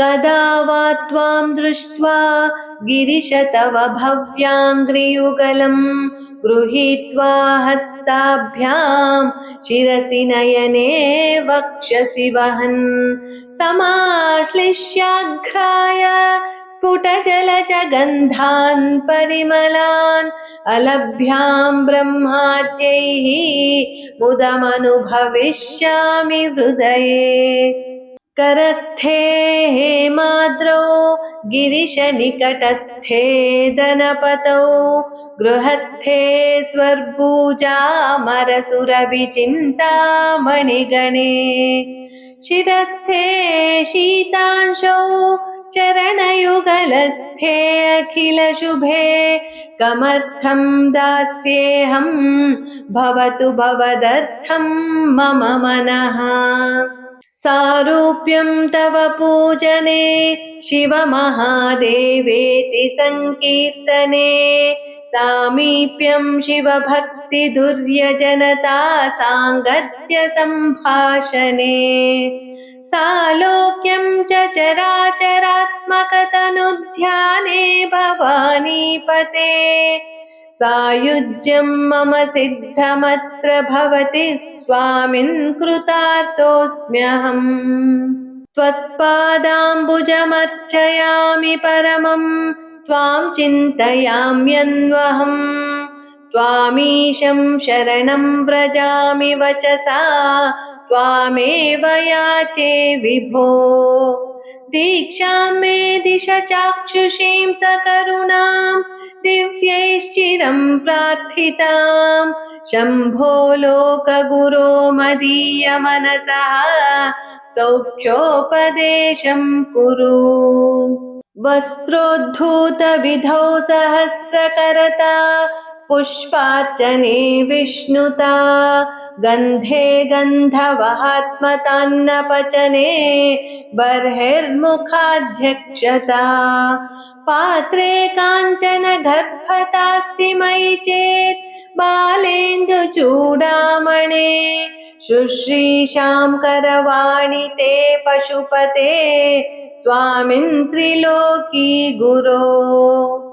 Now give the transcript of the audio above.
कदा वा त्वां दृष्ट्वा गिरिश तव भव्याङ्घ्रियुगलम् गृहीत्वा हस्ताभ्यां शिरसि नयने वक्षसि वहन्। समाश्लिष्याघ्राय स्फुटजलजगन्धान् परिमलान् अलभ्यां ब्रह्माद्यैः मुदमनुभविष्यामि हृदये। करस्थे हेमाद्रौ गिरिशनिकटस्थे दनपतौ। गृहस्थे स्वर्बूजामरसुरविचिन्तामणिगणे शिरस्थे शीतांशौ, चरणयुगलस्थे अखिलशुभे। कमर्थं दास्येऽहं, भवतु भवदर्थं मम मनः। सारूप्यं तव पूजने शिव शिवमहादेवेति सङ्कीर्तने सामीप्यं शिवभक्तिदुर्यजनता साङ्गत्य सम्भाषणे सालोक्यं च चराचरात्मकतनुध्याने भवानीपते सायुज्यं मम सिद्धमत्र भवति स्वामिन् कृतार्थोऽस्म्यहम्। त्वत्पादाम्बुजमर्चयामि परमं त्वां चिन्तयाम्यन्वहम्। त्वामीशं शरणं व्रजामि वचसा, त्वामेव याचे विभो। दीक्षां मे दिश चाक्षुषीं सकरुणां दिव्यैश्चिरं प्रार्थिताम् शम्भो लोकगुरो मदीयमनसः सौख्योपदेशम् कुरु। वस्त्रोद्धूतविधौ सहस्रकरता। पुष्पार्चने विष्णुता। गन्धे गन्धवहात्मतान्नपचने बर्हिर्मुखाध्यक्षता। पात्रे काञ्चन गर्भतास्ति मयि चेत् बालेन्दुचूडामणे शुश्रीषां करवाणि ते पशुपते। स्वामिन् त्रिलोकी गुरो।